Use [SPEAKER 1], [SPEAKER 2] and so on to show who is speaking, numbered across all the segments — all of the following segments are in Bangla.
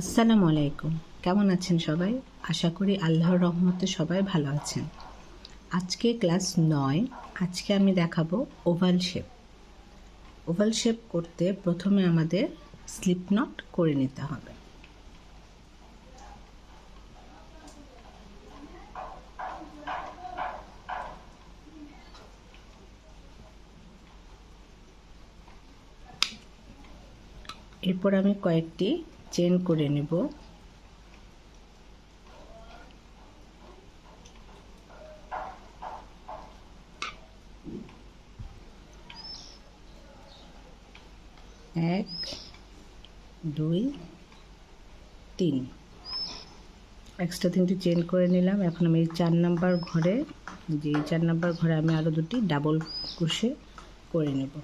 [SPEAKER 1] আসসালামু আলাইকুম। কেমন আছেন সবাই? আশা করি আল্লাহর রহমতে সবাই ভালো আছেন। আজকে ক্লাস নয়, আজকে আমি দেখাবো ওভাল শেপ। ওভাল শেপ করতে প্রথমে আমাদের স্লিপ নট করে নিতে হবে। এরপর আমি কয়েকটি চেন করে নেব। এক, দুই, তিন। এক্সট্রা তিনটি চেন করে নিলাম। এখন আমি এই চার নাম্বার ঘরে, যে চার নাম্বার ঘরে আমি আরও দুটি ডাবল কুশে করে নেব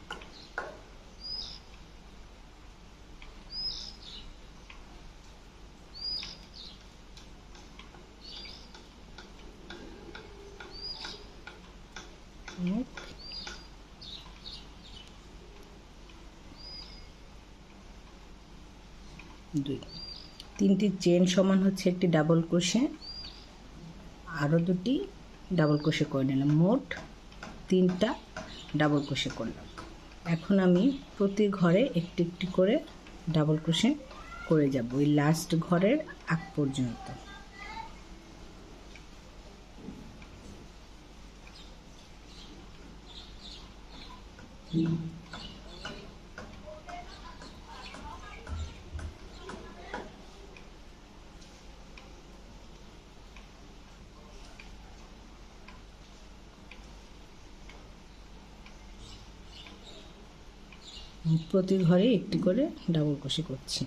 [SPEAKER 1] এক দুই। তিনটি চেন সমান হচ্ছে একটি ডাবল ক্রোশে আরও দুটি ডাবল ক্রোশে করে নিলাম। মোট তিনটা ডাবল ক্রোশে করলাম। এখন আমি প্রতি ঘরে একটি একটি করে ডাবল ক্রোশে করে যাব ওই লাস্ট ঘরের আগ পর্যন্ত। প্রতি ঘরে একটি করে ডাবল ক্রোশে করছি।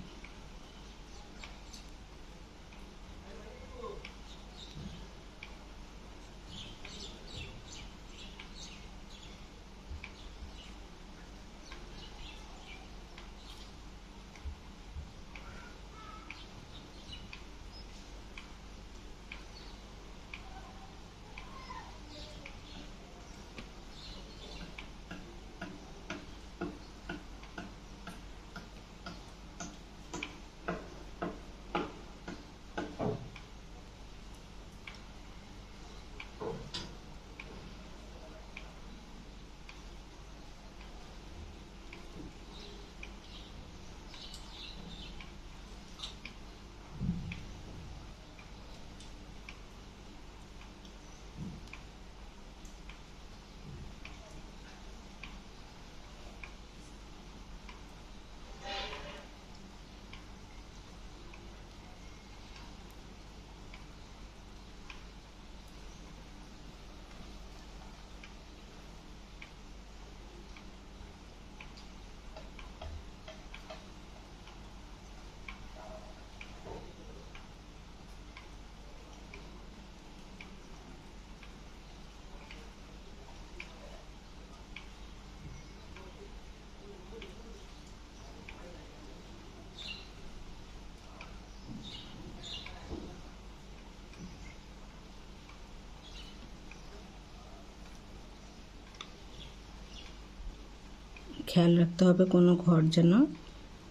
[SPEAKER 1] খেয়াল রাখতে হবে কোনো ঘর যেন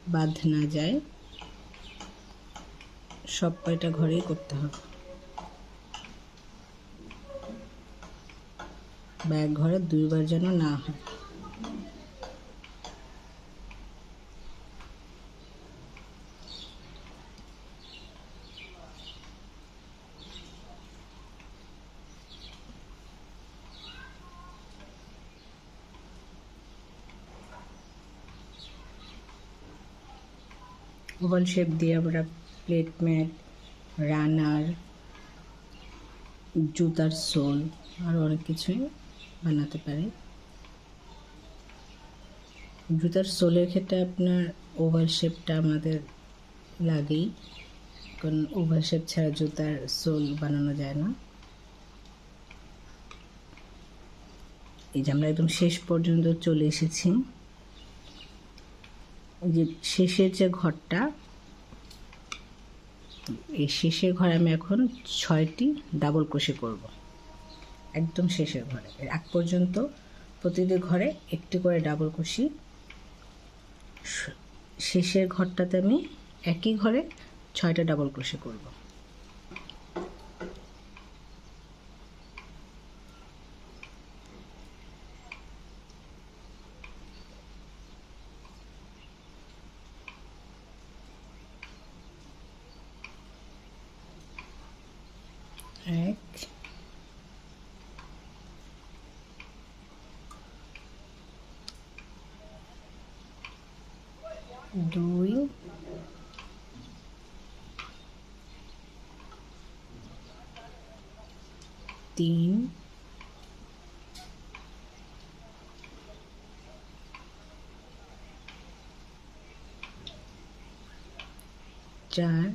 [SPEAKER 1] বাদ না যায়। সব কয়টা ঘরেই করতে হবে। বা এক ঘরে দুইবার যেন না হয়। ওভাল শেপ দিয়ে আমরা প্লেট ম্যাট রানার জুতার সোল, আর অনেক কিছুই বানাতে পারি। জুতার সোলের ক্ষেত্রে আপনার ওভাল শেপটা আমাদের লাগেই, কারণ ওভাল শেপ ছাড়া জুতার সোল বানানো যায় না। এই যে আমরা একদম শেষ পর্যন্ত চলে এসেছি। যে শেষের যে ঘরটা এই শেষের ঘরে আমি এখন ছয়টি ডাবল ক্রোশে করব। একদম শেষের ঘরে। আগ পর্যন্ত প্রতিটি ঘরে একটি করে ডাবল ক্রোশি শেষের ঘরটাতে আমি একই ঘরে ছয়টা ডাবল ক্রোশে করব এক দুই তিন চার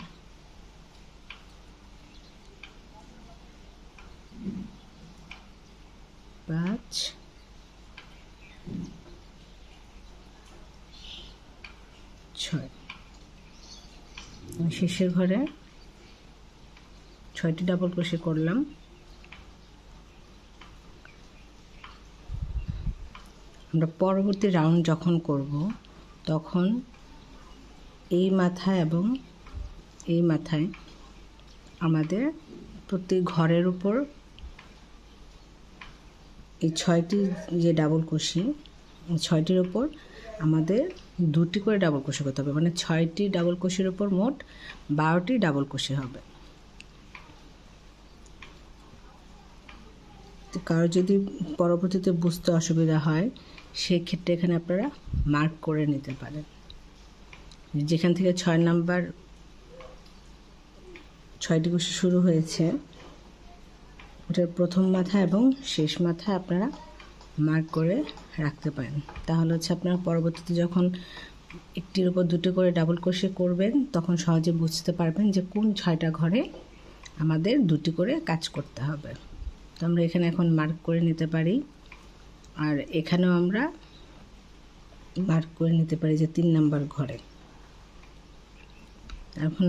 [SPEAKER 1] পাঁচ ছয়। শেষের ঘরে ছয়টি ডাবল ক্রোশে করলাম। আমরা পরবর্তী রাউন্ড যখন করব, তখন এই মাথায় এবং এই মাথায় আমাদের প্রতি ঘরের উপর এই ছয়টি যে ডাবল কুশি ছয়টির ওপর আমাদের দুটি করে ডাবল কুশি করতে হবে। মানে ছয়টি ডাবল কুশির ওপর মোট বারোটি ডাবল কুশি হবে। কারও যদি পরবর্তীতে বুঝতে অসুবিধা হয়, সেক্ষেত্রে এখানে আপনারা মার্ক করে নিতে পারেন। যেখান থেকে ছয় নাম্বার ছয়টি কুশি শুরু হয়েছে। ওটার প্রথম মাথা এবং শেষ মাথা আপনারা মার্ক করে রাখতে পারেন। তাহলে হচ্ছে আপনারা পরবর্তীতে যখন একটির উপর দুটো করে ডাবল ক্রোশে করবেন, তখন সহজে বুঝতে পারবেন যে কোন ছয়টা ঘরে আমাদের দুটি করে কাজ করতে হবে। তো আমরা এখানে এখন মার্ক করে নিতে পারি। আর এখানেও আমরা মার্ক করে নিতে পারি যে তিন নাম্বার ঘরে। এখন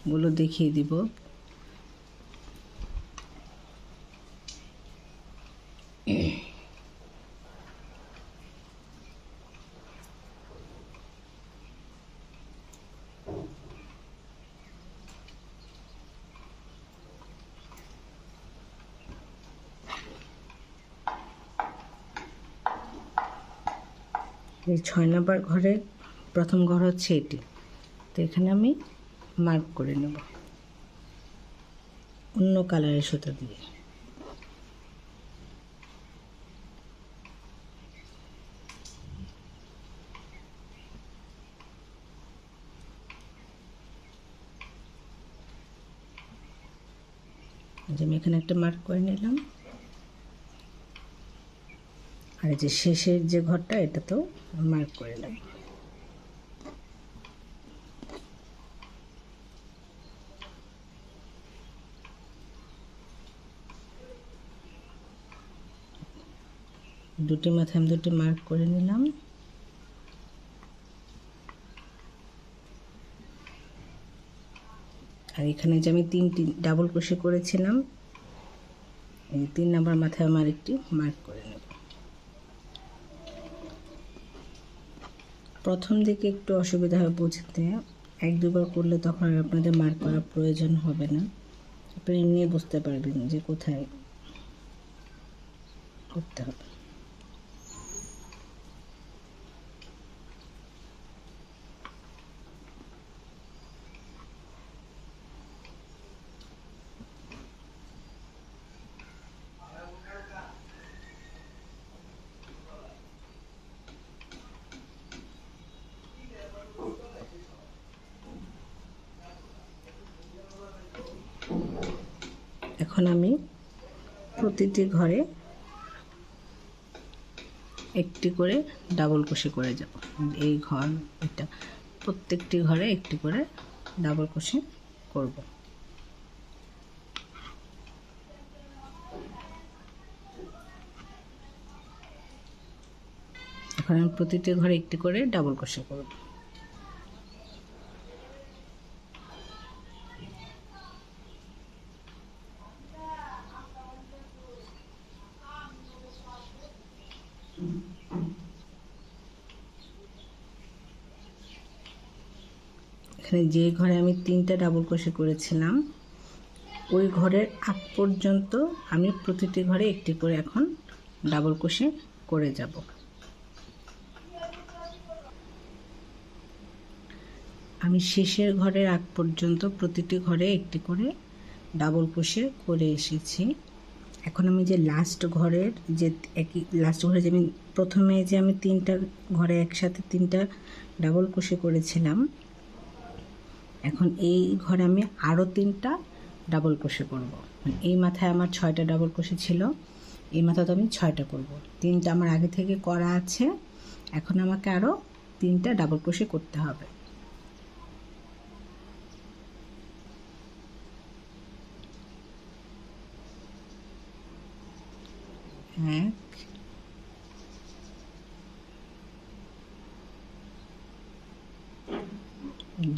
[SPEAKER 1] মার্কগুলো দেখিয়ে দিব। এই ছয় নম্বর ঘরে প্রথম ঘর হচ্ছে এটি। তো এখানে আমি মার্ক করে নেব। অন্য কালারের সুতো দিয়ে। যে আমি এখানে একটা মার্ক করে নিলাম। আর যে শেষের যে ঘরটা, এটাতেও মার্ক করে নেব। দুটি মাথায় আমি দুটি মার্ক করে নিলাম। আর এখানে যে আমি তিনটি ডাবল ক্রোশে করেছিলাম, এই তিন নাম্বার মাথায় আমার একটি মার্ক করে নেব। প্রথম দিকে একটু অসুবিধা হবে বুঝতে। এক দুবার করলে তখন আর আপনাদের মার্ক করার প্রয়োজন হবে না। আপনি এমনি বুঝতে পারবেন যে কোথায় করতে হবে এখন আমি প্রতিটি ঘরে একটি করে ডাবল কুশি করে যাব। এই ঘর, এটা প্রত্যেকটি ঘরে একটি করে ডাবল কুশি করব। এখন প্রতিটি ঘরে একটি করে ডাবল কুশি করব। এখানে যে ঘরে আমি তিনটা ডাবল ক্রোশে করেছিলাম, ওই ঘরের আগ পর্যন্ত আমি প্রতিটি ঘরে একটি করে এখন ডাবল ক্রোশে করে যাব। আমি শেষের ঘরের আগ পর্যন্ত প্রতিটি ঘরে একটি করে ডাবল ক্রোশে করে এসেছি। এখন আমি যে লাস্ট ঘরের যে একই লাস্ট ঘরে যে আমি প্রথমে যে আমি তিনটা ঘরে একসাথে তিনটা ডাবল ক্রোশে করেছিলাম এখন এই ঘরে আমি আরও তিনটা ডাবল ক্রোশে করব। এই মাথায় আমার ছয়টা ডাবল ক্রোশে ছিল, এই মাথা তো আমি ছয়টা করব। তিনটা আমার আগে থেকে করা আছে, এখন আমাকে আরও তিনটা ডাবল ক্রোশে করতে হবে।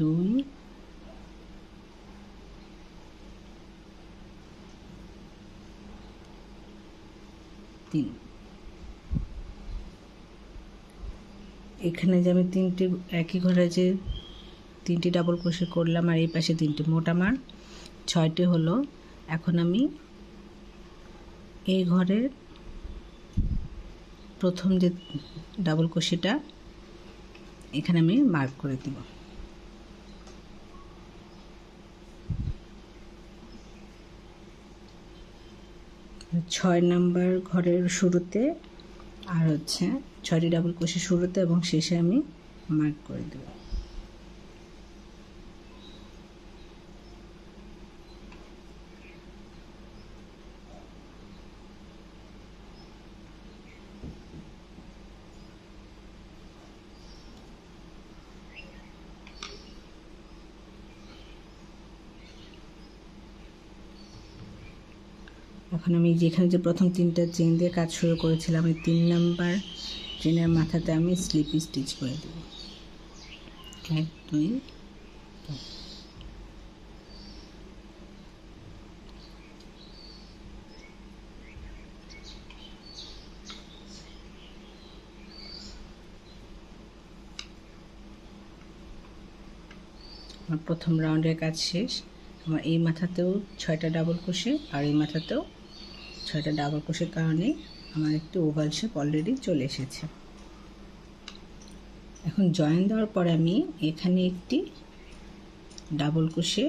[SPEAKER 1] দুই তিন এখানে যে আমি তিনটি, একই ঘরে যে তিনটি ডাবল ক্রোশে করলাম আর এই পাশে তিনটি, মোট আমার ছয়টি হলো। এখন আমি এই ঘরের প্রথম যে ডাবল ক্রোশেটা এখানে আমি মার্ক করে দিব। ছয় নাম্বার ঘরের শুরুতে আর হচ্ছে ছয়টি ডাবল কোষে শুরুতে এবং শেষে আমি মার্ক করে দেব। আমি যেখানে যে প্রথম তিনটা চেন দিয়ে কাজ শুরু করেছিলাম এই তিন নাম্বার চেনের মাথাতে আমি স্লিপি স্টিচ করে দেব এক দুই। আমার প্রথম রাউন্ডের কাজ শেষ আমার এই মাথাতেও ছয়টা ডাবল ক্রোশে আর এই মাথাতেও ছয়টা ডাবল ক্রোশের কারণে আমার একটি ওভাল শেপ অলরেডি চলে এসেছে। এখন জয়েন দেওয়ার পরে আমি এখানে একটি ডাবল ক্রোশে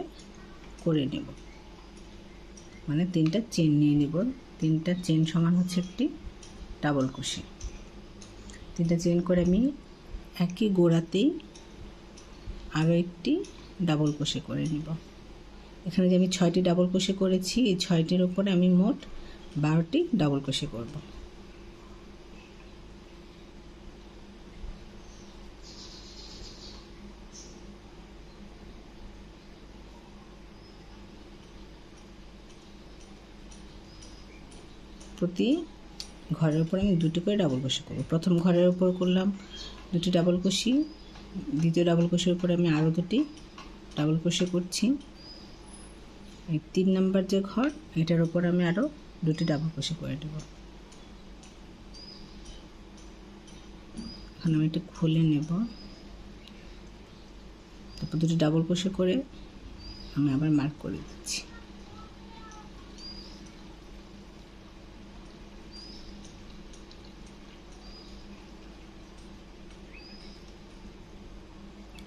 [SPEAKER 1] করে নেব। মানে তিনটা চেন নিয়ে নেব। তিনটা চেন সমান হচ্ছে একটি ডাবল ক্রোশে তিনটা চেন করে আমি একই গোড়াতেই আরও একটি ডাবল ক্রোশে করে নিব। এখানে যে আমি ছয়টি ডাবল ক্রোশে করেছি, এই ছয়টির ওপরে আমি মোট বারোটি ডাবল ক্রোশে করব। প্রতি ঘরের উপর আমি দুটি করে ডাবল ক্রোশে করব। প্রথম ঘরের উপর করলাম দুটি ডাবল ক্রোশি দ্বিতীয় ডাবল ক্রোশের উপরে আমি আরও দুটি ডাবল ক্রোশে করছি। তিন নাম্বার যে ঘর, এটার উপর আমি আরও দুটি ডাবল ক্রোশে করে দেব। এখন আমি এটা খুলে নেব। তারপর দুটি ডাবল ক্রোশে করে আমি আবার মার্ক করে দিচ্ছি।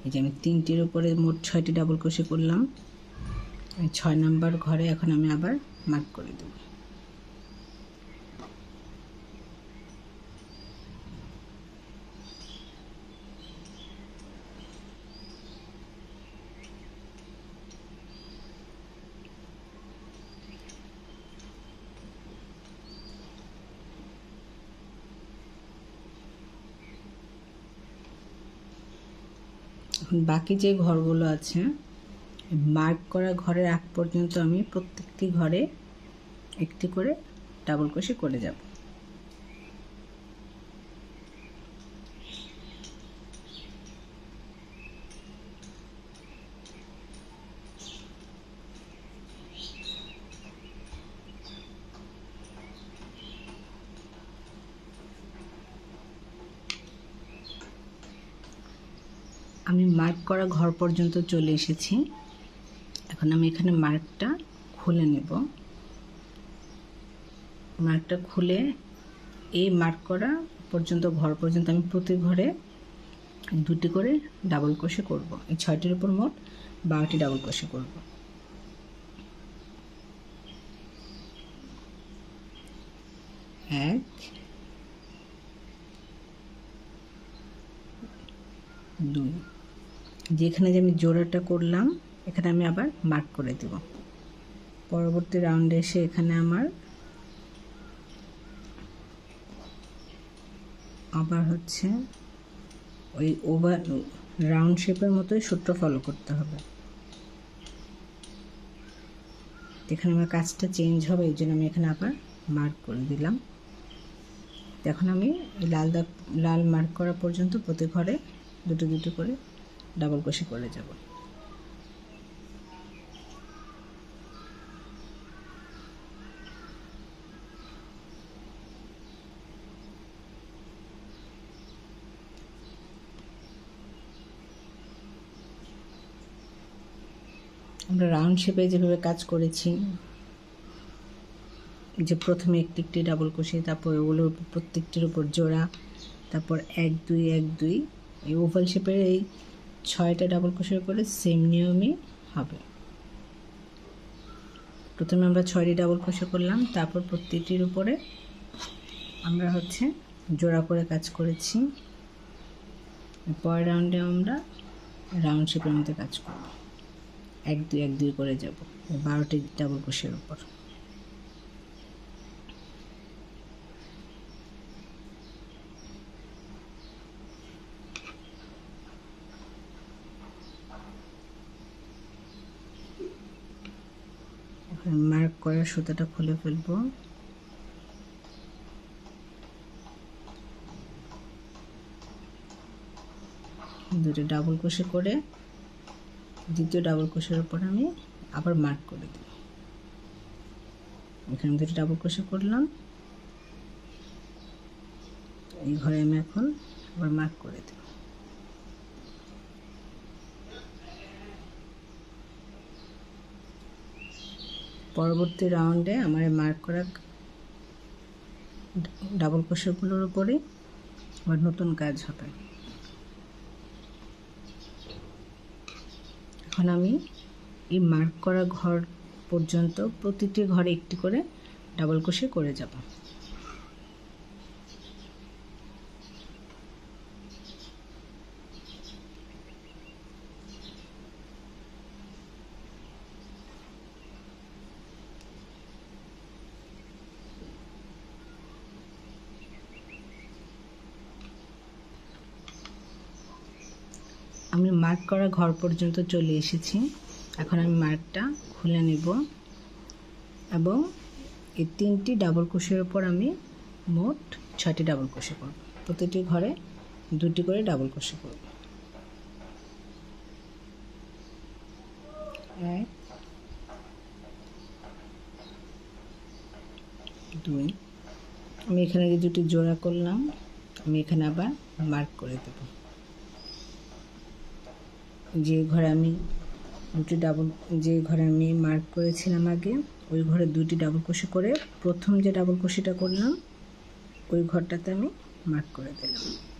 [SPEAKER 1] এই যে আমি তিনটির উপরে মোট ছয়টি ডাবল ক্রোশে করলাম। ছয় নাম্বার ঘরে এখন আমি আবার মার্ক করে দেব। এখন বাকি যে ঘরগুলো আছে মার্ক করা ঘরের আগ পর্যন্ত আমি প্রত্যেকটি ঘরে একটি করে ডাবল কষি করে যাব আমি আমি মার্ক করা ঘর পর্যন্ত চলে এসেছি। এখন আমি এখানে মার্কটা খুলে নেব। মার্কটা খুলে এই মার্ক করা পর্যন্ত, ঘর পর্যন্ত আমি প্রতি ঘরে দুটি করে ডাবল ক্রোশে করব। এই ছয়টির উপর মোট বারোটি ডাবল ক্রোশে করব। এক, দুই যেখানে যে আমি জোড়াটা করলাম, এখানে আমি আবার মার্ক করে দেব। পরবর্তী রাউন্ডে এসে এখানে আমার আবার হচ্ছে ওই ওভার রাউন্ড শেপের মতোই সূত্র ফলো করতে হবে। এখানে আমার কাজটা চেঞ্জ হবে, এই জন্য আমি এখানে আবার মার্ক করে দিলাম। এখন আমি লাল দাগ, লাল মার্ক করা পর্যন্ত প্রতি ঘরে দুটো দুটো করে ডাবল কষে করে যাব। আমরা রাউন্ড শেপে যেভাবে কাজ করেছি, যে প্রথমে একটি একটি ডাবল কষি, তারপর ওগুলোর প্রত্যেকটির উপর জোড়া, তারপর এক, দুই এক, দুই, এই ওভাল শেপের এই ছয়টা ডাবল ক্রোশের করে সেম নিয়মই হবে। প্রথমে আমরা ছয়টি ডাবল ক্রোশে করলাম, তারপর প্রত্যেকটির উপরে আমরা হচ্ছে জোড়া করে কাজ করেছি। পরের রাউন্ডে আমরা রাউন্ড শেপের মধ্যে কাজ করব। এক দুই এক দুই করে যাব, বারোটি ডাবল ক্রোশের উপর। মার্ক করা সুতাটা খুলে ফেলব। দুটো ডাবল ক্রোশে করে, দ্বিতীয় ডাবল ক্রোশের উপর আমি আবার মার্ক করে দিই। এখানে দুটো ডাবল ক্রোশে করলাম। এই ঘরে আমি এখন আবার মার্ক করে দিই। পরবর্তী রাউন্ডে আমার মার্ক করা ডাবল ক্রোশেগুলোর উপরে আবার নতুন কাজ হবে। এখন আমি এই মার্ক করা ঘর পর্যন্ত প্রতিটি ঘরে একটি করে ডাবল ক্রোশে করে যাব আমি মার্ক করা ঘর পর্যন্ত চলে এসেছি। এখন আমি মার্কটা খুলে নেব এবং এই তিনটি ডাবল ক্রোশের ওপর আমি মোট ছয়টি ডাবল ক্রোশে করব। প্রতিটি ঘরে দুটি করে ডাবল ক্রোশে করব। দুই, আমি এখানে যে দুটি জোড়া করলাম, আমি এখানে আবার মার্ক করে দেবো। যে ঘরে আমি দুটি ডাবল যে ঘরে আমি মার্ক করেছিলাম আগে, ওই ঘরে দুটি ডাবল কুশি করে প্রথম যে ডাবল কুশিটা করলাম, ওই ঘরটাতে আমি মার্ক করে দিলাম।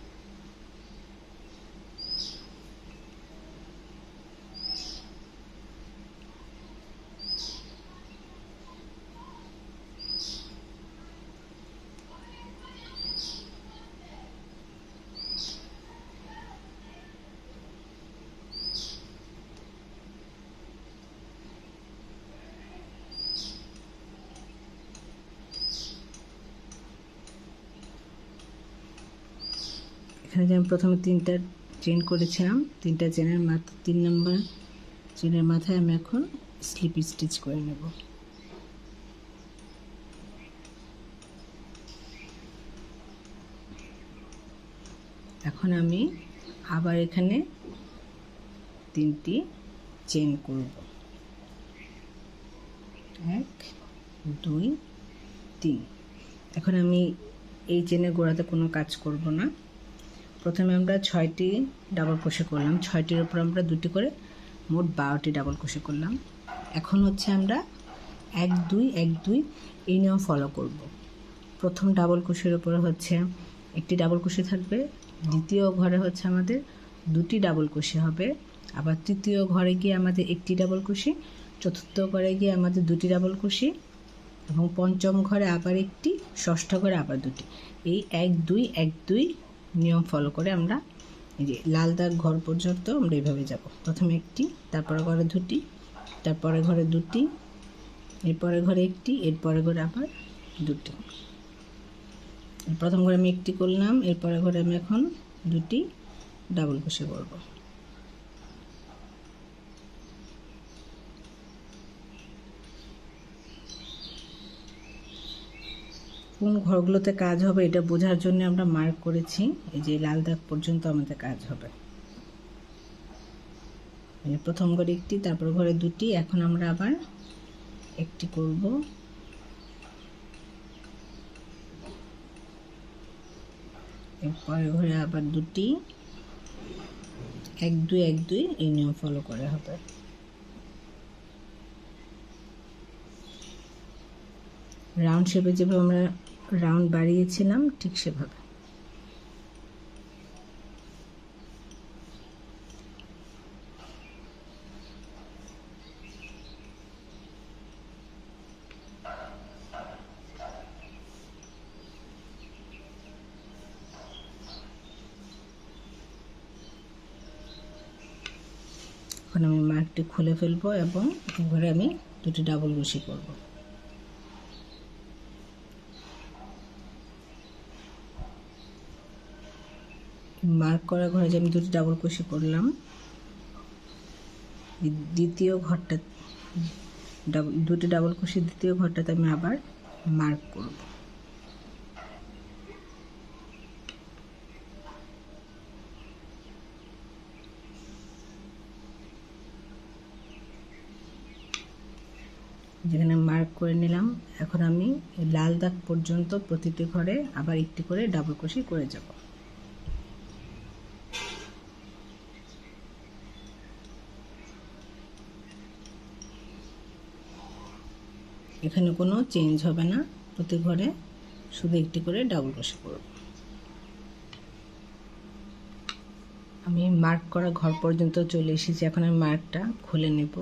[SPEAKER 1] প্রথমে তিনটা চেন করেছিলাম। তিনটা চেনের মাথা, তিন নম্বর চেনের মাথায় আমি এখন স্লিপ স্টিচ করে নেব। এখন আমি আবার এখানে তিনটি চেন করব। এক, দুই, তিন। এখন আমি এই চেনের গোড়াতে কোনো কাজ করব না। প্রথমে আমরা ছয়টি ডাবল ক্রোশে করলাম। ছয়টির উপর আমরা দুটি করে মোট বারোটি ডাবল ক্রোশে করলাম। এখন হচ্ছে আমরা এক, দুই এক, দুই এই নিয়ম ফলো করব। প্রথম ডাবল ক্রোশের উপরে হচ্ছে একটি ডাবল ক্রোশে থাকবে। দ্বিতীয় ঘরে হচ্ছে আমাদের দুটি ডাবল ক্রোশে হবে। আবার তৃতীয় ঘরে গিয়ে আমাদের একটি ডাবল ক্রোশে চতুর্থ ঘরে গিয়ে আমাদের দুটি ডাবল ক্রোশে এবং পঞ্চম ঘরে আবার একটি, ষষ্ঠ ঘরে আবার দুটি। এই এক, দুই এক, দুই নিয়ম ফলো করে আমরা এই যে লাল দাগ ঘর পর্যন্ত আমরা এইভাবে যাব। প্রথমে একটি, তারপরে ঘরে দুটি, তারপরে ঘরে দুটি, এরপরে ঘরে একটি, এরপরে ঘরে আবার দুটি। প্রথম ঘরে আমি একটি করলাম, এরপরে ঘরে আমি এখন দুটি ডাবল ক্রোশে করব। কোন ঘরগুলোতে কাজ হবে এটা বোঝার জন্য আমরা মার্ক করেছি। এই যে লাল দাগ পর্যন্ত আমাদের কাজ হবে। প্রথম ঘরে একটি, তারপর ঘরে দুটি। এখন আমরা আবার একটি করব। এরপরে ঘরে আবার দুটি। এক, দুই এক, দুই এই নিয়ম ফলো করে হবে। রাউন্ড শেপে যেভাবে আমরা রাউন্ড বাড়িয়েছিলাম ঠিক সেভাবে। এখন আমি মার্কটি খুলে ফেলব এবং ঘরে আমি দুটি ডাবল কুশি করব মার্ক করা ঘরে যে আমি দুটি ডাবল কুশি করলাম। দ্বিতীয় ঘরটা দুটি ডাবল কুশি দ্বিতীয় ঘরটাতে আমি আবার মার্ক করব। যেখানে মার্ক করে নিলাম, এখন আমি লাল দাগ পর্যন্ত প্রতিটি ঘরে আবার একটি করে ডাবল কুশি করে যাব। এখানে কোনো চেঞ্জ হবে না। প্রতি ঘরে শুধু একটি করে ডাবল ক্রোশে করব। আমি মার্ক করা ঘর পর্যন্ত চলে এসেছি। এখন আমি মার্কটা খুলে নেব।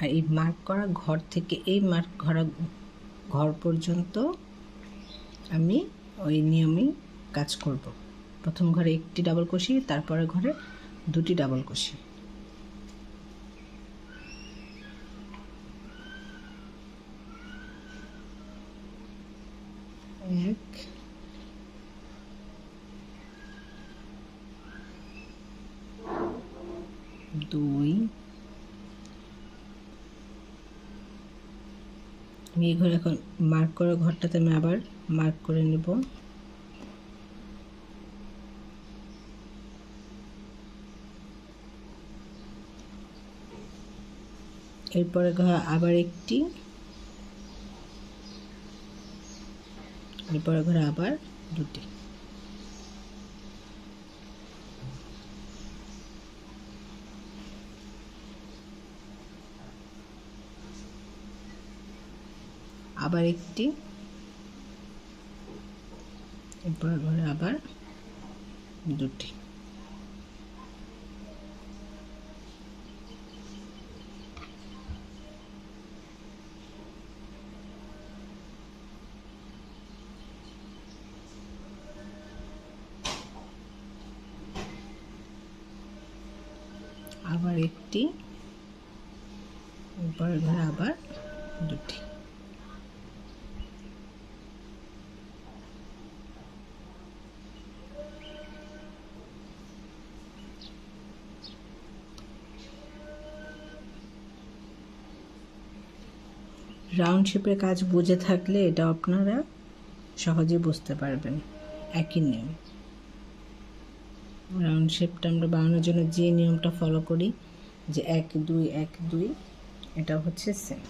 [SPEAKER 1] আর এই মার্ক করা ঘর থেকে এই মার্ক করা ঘর পর্যন্ত আমি ওই নিয়মেই কাজ করব। প্রথম ঘরে একটি ডাবল কষি তারপরে ঘরে দুটি ডাবল কষি এক দুই আমি এই ঘরে এখন মার্ক করা, ঘরটাতে আমি আবার মার্ক করে নেব। এরপরে ঘর আবার একটি। এরপরে ঘরে আবার দুটি। আবার একটি। এরপর আবার দুটি আবার একটি এরপরে ঘরে আবার দুটি রাউন্ড শেপের কাজ বুঝে থাকলে এটা আপনারা সহজে বুঝতে পারবেন। একই নিয়ম। রাউন্ড শেপটা আমরা বানানোর জন্য যে নিয়মটা ফলো করি, যে এক, দুই এক, দুই এটা হচ্ছে সেম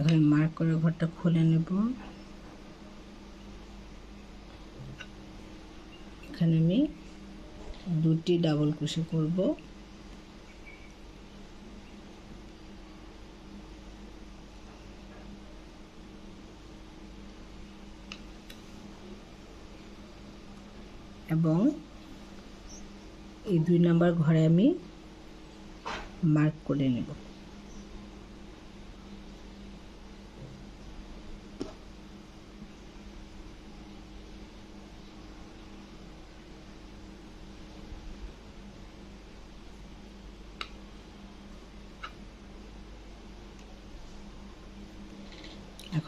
[SPEAKER 1] এখানে মার্ক করে ঘরটা খুলে নেব। এখানে আমি দুটি ডাবল কুশি করব। এবং এই দুই নাম্বার ঘরে আমি মার্ক করে নেব।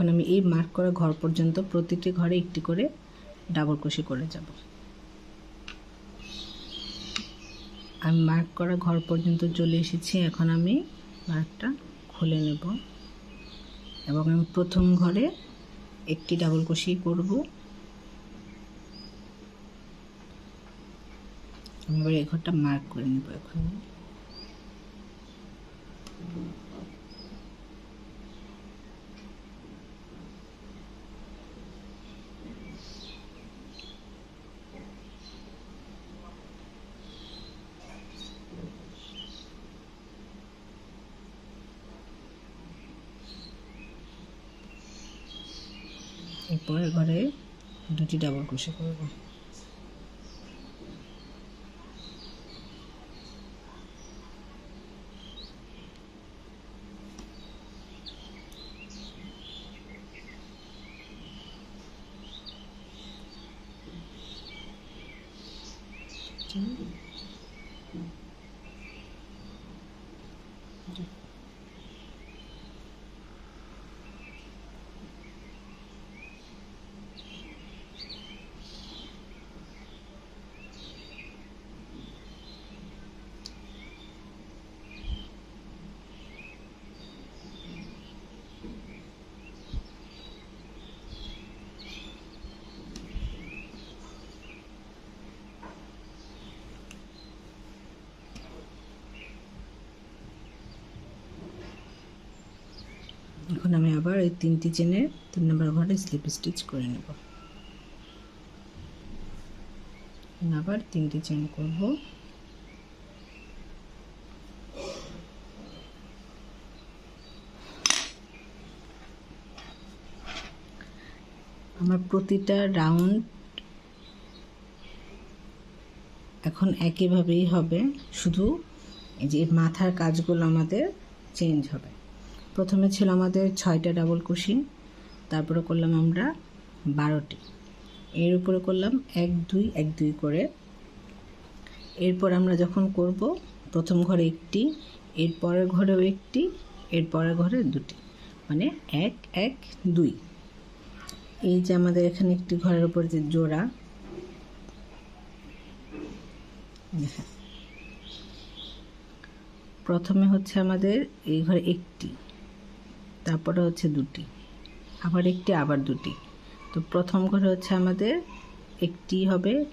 [SPEAKER 1] এখন আমি এই মার্ক করা ঘর পর্যন্ত প্রতিটি ঘরে একটি করে ডাবল ক্রোশি করে যাব। আমি মার্ক করা ঘর পর্যন্ত চলে এসেছি, এখন আমি মার্কটা খুলে নেব এবং আমি প্রথম ঘরে একটি ডাবল ক্রোশি করব। আমি এবার এই ঘরটা মার্ক করে নেব এখন। এরপরে ঘরে দুটি ডাবল ক্রোশে করব। এখন আমি আবার এই তিনটি চেনের তিন নম্বর ঘরে স্লিপ স্টিচ করে নেব। আবার তিনটি চেন করব। আমার প্রতিটা রাউন্ড এখন একইভাবেই হবে। শুধু এই যে মাথার কাজগুলো আমাদের চেঞ্জ হবে। প্রথমে ছিল আমাদের ছয়টা ডাবল কুশি তারপরে করলাম আমরা বারোটি। এর উপরে করলাম এক, দুই এক, দুই করে। এরপর আমরা যখন করব, প্রথম ঘরে একটি, এর পরের ঘরেও একটি, এর পরের ঘরে দুটি। মানে এক এক, দুই। এই যে আমাদের এখানে একটি ঘরের উপর যে জোড়া প্রথমে হচ্ছে আমাদের এই ঘরে একটি। তারপরে হচ্ছে দুটি। আবার একটি, আবার দুটি। তো প্রথম ঘরে হচ্ছে আমাদের একটি হবে,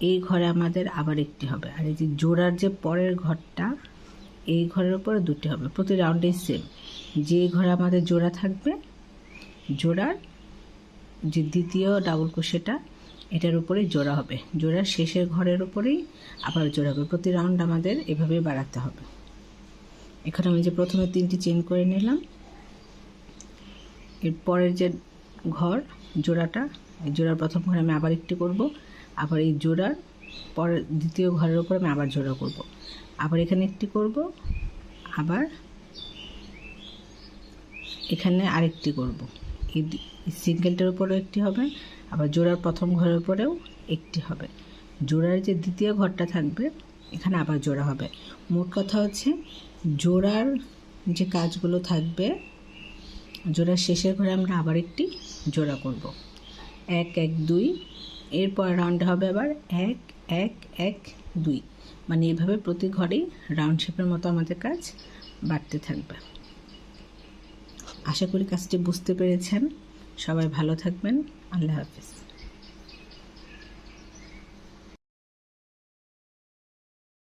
[SPEAKER 1] এই ঘরে আমাদের আবার একটি হবে। আর এই যে জোড়ার যে পরের ঘরটা, এই ঘরের উপরে দুটি হবে। প্রতি রাউন্ডে সেম যে ঘরে আমাদের জোড়া থাকবে, জোড়ার যে দ্বিতীয় ডাবল ক্রোশেটা এটার উপরে জোড়া হবে। জোড়ার শেষের ঘরের উপরেই আবার জোড়া হবে। প্রতি রাউন্ড আমাদের এভাবে বাড়াতে হবে। এখানে আমি যে প্রথমে তিনটি চেন করে নিলাম এর পরের যে ঘর, জোড়াটা, এই জোড়ার প্রথম ঘরে আমি আবার একটি করব, আবার এই জোড়ার পরের দ্বিতীয় ঘরের উপর আমি আবার জোড়া করব। আবার এখানে একটি করব, আবার এখানে আরেকটি করব। এই সিঙ্গেলটার উপরেও একটি হবে, আবার জোড়ার প্রথম ঘরের উপরেও একটি হবে। জোড়ার যে দ্বিতীয় ঘরটা থাকবে, এখানে আবার জোড়া হবে। মোট কথা হচ্ছে, জোড়ার যে কাজগুলো থাকবে জোড়ার শেষের ঘরে আমরা আবার একটি জোড়া করব। এক এক, দুই, এরপর রাউন্ড হবে আবার এক এক এক, দুই। মানে এভাবে প্রতি ঘরেই রাউন্ড শেপের মতো আমাদের কাজ বাড়তে থাকবে। আশা করি কাজটি বুঝতে পেরেছেন। সবাই ভালো থাকবেন। আল্লাহ হাফিজ।